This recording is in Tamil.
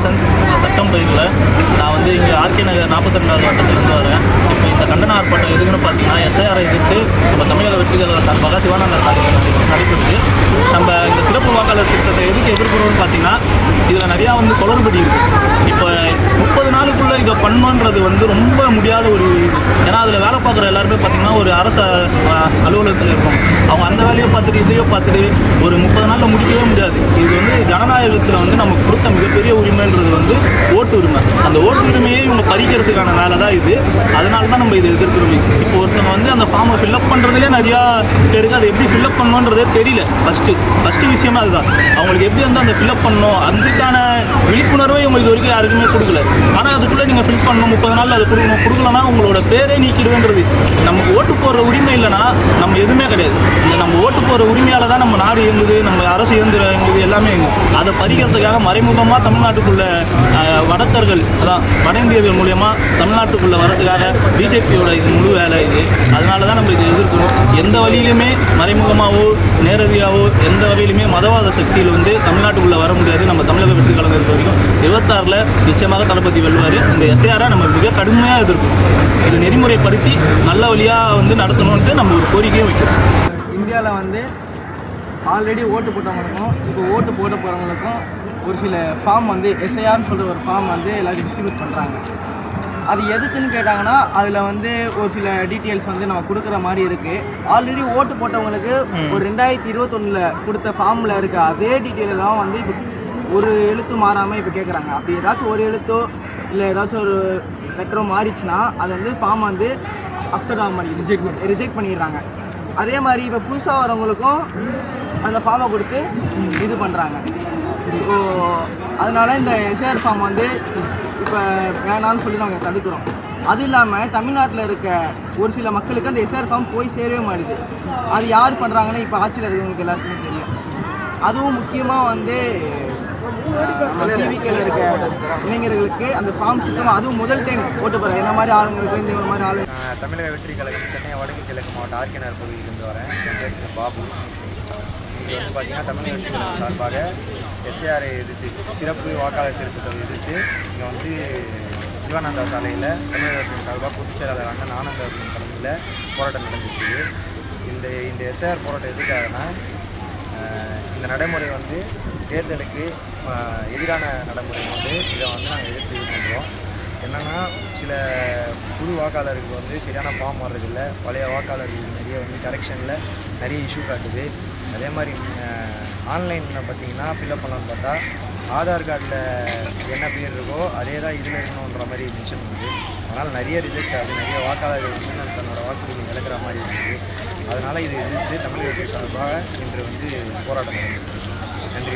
வசந்த் செப்டம்பரில் நான் வந்து இங்கே ஆர்கே நகர் நாற்பத்தி ரெண்டாவது வட்டத்திலேருந்து வரேன் இப்போ இந்த கண்டன ஆர்ப்பாட்டம் எதுக்குன்னு பார்த்தீங்கன்னா எஸ்ஐஆரை எதிர்த்து நம்ம தமிழக வெற்றிகள் சார்பாக சிவானந்த சாலையில் நடைபெறுது நம்ம இந்த சிறப்பு வாக்காளர் திட்டத்தை எதுக்கு எதிர்க்கிறோம்னு பார்த்தீங்கன்னா இதில் நிறையா வந்து குளறுபடி இருக்குது இப்போ முப்பது நாளுக்குள்ளே இதை பண்ணணுன்றது வந்து ரொம்ப முடியாத ஒரு இது. ஏன்னா அதில் வேலை பார்க்குற எல்லாருமே பார்த்தீங்கன்னா ஒரு அரசு அலுவலகத்தில் இருக்கும். அவங்க அந்த வேலையை பார்த்துட்டு இதையோ பார்த்துட்டு ஒரு முப்பது நாளில் முடிக்கவே முடியாது. இது வந்து ஜனநாயகத்தில் வந்து நமக்கு கொடுத்த மிகப்பெரிய ஓட்டு உரிமை. அந்த ஓட்டு உரிமையை இவங்க பறிக்கிறதுக்கான வேலை தான் இது. அதனால தான் நம்ம இதை எதிர்க்கிறோம். இப்போ ஒருத்தவங்க வந்து அந்த ஃபார்மை ஃபில்அப் பண்ணுறதுலேயே நிறையா பேருக்கு அதை எப்படி ஃபில்அப் பண்ணணுன்றதே தெரியல. ஃபஸ்ட்டு ஃபஸ்ட்டு விஷயமே அதுதான். அவங்களுக்கு எப்படி வந்து அந்த ஃபில்அப் பண்ணணும் அதுக்கான விழிப்புணர்வை இவங்க இது வரைக்கும் யாருக்குமே கொடுக்கல. ஆனால் அதுக்குள்ளே நீங்கள் ஃபில் பண்ணணும் முப்பது நாளில் அதை கொடுக்கணும் கொடுக்கலன்னா உங்களோட பேரே நீக்கிடுவேன்றது. நமக்கு ஓட்டு போடுற உரிமை இல்லைன்னா நம்ம எதுவுமே கிடையாது. இந்த நம்ம ஓட்டு போடுற உரிமை அதனால தான் நம்ம நாடு இயங்குது நம்ம அரசு இயந்திரம் இயங்குது எல்லாமே இயங்குது. அதை பறிக்கிறதுக்காக மறைமுகமாக தமிழ்நாட்டுக்குள்ள வடக்கர்கள் அதான் வட இந்தியர்கள் மூலியமாக தமிழ்நாட்டுக்குள்ளே வரதுக்காக பிஜேபியோட இது முழு வேலை இது. அதனால தான் நம்ம இதை எதிர்க்கிறோம். எந்த வழியிலுமே மறைமுகமாகவோ நேரடியாகவோ எந்த வகையிலுமே மதவாத சக்தியில் வந்து தமிழ்நாட்டுக்குள்ளே வர முடியாது. நம்ம தமிழக வெற்றி கலந்து இருக்க வரைக்கும். இருபத்தாறில் நிச்சயமாக தளபதி வெல்வார். இந்த எஸ்ஐஆரை நம்ம மிக கடுமையாக எதிர்க்கும். இது நெறிமுறைப்படுத்தி நல்ல வழியாக வந்து நடத்தணுன்ட்டு நம்ம ஒரு கோரிக்கையும் வைக்கிறோம். இந்தியாவில் வந்து ஆல்ரெடி ஓட்டு போட்டவங்களுக்கும் இப்போ ஓட்டு போட போகிறவங்களுக்கும் ஒரு சில ஃபார்ம் வந்து எஸ்ஐஆர்னு சொல்கிற ஒரு ஃபார்ம் வந்து எல்லாத்தையும் டிஸ்ட்ரிபியூட் பண்ணுறாங்க அது எதுக்குன்னு கேட்டாங்கன்னா அதில் வந்து ஒரு சில டீட்டெயில்ஸ் வந்து நம்ம கொடுக்குற மாதிரி இருக்குது ஆல்ரெடி ஓட்டு போட்டவங்களுக்கு ஒரு ரெண்டாயிரத்தி இருபத்தொன்னில் கொடுத்த ஃபார்மில் இருக்க அதே டீட்டெயில் எல்லாம் வந்து இப்போ ஒரு எழுத்து மாறாமல் இப்போ கேட்குறாங்க அப்படி ஏதாச்சும் ஒரு எழுத்தோ இல்லை ஏதாச்சும் ஒரு லெட்டரோ மாறிச்சுன்னா அது வந்து ஃபார்ம் வந்து அப்செட் ஆக மாட்டேங்குது ரிஜெக்ட் ரிஜெக்ட் பண்ணிடுறாங்க. அதே மாதிரி இப்போ புதுசாக வரவங்களுக்கும் அந்த ஃபார்மை கொடுத்து இது பண்ணுறாங்க ஸோ அதனால இந்த எஸ்ஆர் ஃபார்ம் வந்து இப்போ வேணான்னு சொல்லி நாங்கள் தடுக்கிறோம். அது இல்லாமல் தமிழ்நாட்டில் இருக்க ஒரு சில மக்களுக்கு அந்த எஸ்ஆர் ஃபார்ம் போய் சேரவே மாட்டுது. அது யார் பண்ணுறாங்கன்னு இப்போ ஆட்சியில் இருக்கிறவங்களுக்கு எல்லாருக்குமே தெரியும். அதுவும் முக்கியமாக வந்து டிவிக்கில் இருக்க இளைஞர்களுக்கு அந்த ஃபார்ம் சுத்தமாக அதுவும் முதல் டைம் ஓட்டு போகிற என்ன மாதிரி ஆளுங்களுக்கு இந்த மாதிரி ஆளு தமிழக வெற்றி கழகம் சென்னை வடக்கு கிழக்கு மாவட்டம் ஆர்கேனர் பகுதியிலிருந்து வரேன். என் பாபு. இங்கே வந்து பார்த்தீங்கன்னா தமிழக வெற்றி கழகம் சார்பாக எஸ்ஏஆரை எதிர்த்து சிறப்பு வாக்காளர் திருத்தத்தை எதிர்த்து இங்கே வந்து சிவானந்தா சாலையில் தமிழக வெற்றி சார்பாக பொதுச் செயலாளர் அண்ணன் ஆனந்த அவர்களின் தலைமையில் போராட்டம் நடந்துருக்கு இந்த இந்த எஸ்ஏஆர் போராட்டம் எதுக்காகனா இந்த நடைமுறை வந்து தேர்தலுக்கு எதிரான நடைமுறை வந்து இதை வந்து நாங்கள் எதிர்த்து இது பண்ணுறோம் என்னென்னா சில புது வாக்காளருக்கு வந்து சரியான ஃபார்ம் வர்றதில்லை பழைய வாக்காளர்கள் நிறைய வந்து கரெக்ஷனில் நிறைய இஷ்யூ காட்டுது. அதே மாதிரி ஆன்லைனில் பார்த்தீங்கன்னா ஃபில்அப் பண்ணலான்னு பார்த்தா ஆதார் கார்டில் என்ன பேர் இருக்கோ அதே தான் இதில் இருக்கணுன்ற மாதிரி மென்ஷன் பண்ணுது. அதனால் நிறைய ரிஜெக்ட் ஆகுது நிறைய வாக்காளர்கள் வந்து தன்னோட வாக்குரிமை இழக்கிற மாதிரி இருக்குது. அதனால் இது எதிர்த்து தமிழக சார்பாக இன்று வந்து போராட்டம் நடந்துட்டு இருக்கு. நன்றி.